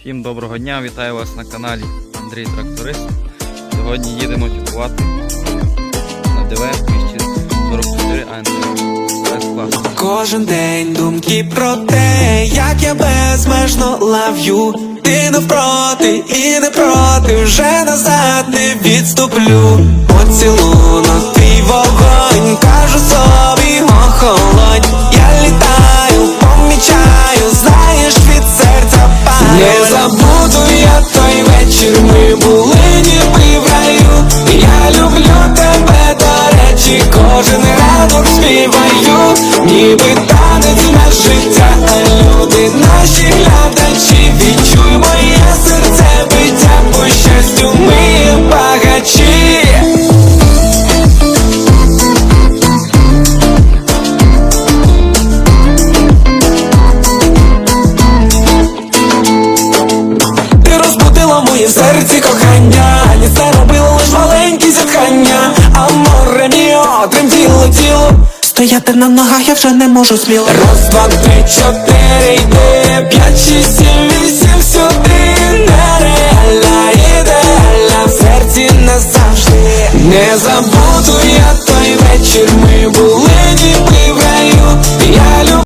Всім доброго дня, вітаю вас на каналі Андрій Тракторист. Сьогодні їдемо тюкувати на ДВ 244 АНТ. Кожен день думки про те, як я безмежно лав'ю. Ти навпроти і не проти, вже назад не відступлю. Поцілунок вечір, ми були ніби в раю. Я люблю тебе, до речі, кожен ранок співаю, ніби розбудила моє серці кохання, ні це робило лиш маленькі зітхання, а море міо, тремтіло тіло. Стояти на ногах я вже не можу сміло. Раз, два, три, чотири, йди, п'ять, шість, сім, вісім, сюди. Нереальна, ідеальна, в серці назавжди. Не забуду я той вечір, ми були.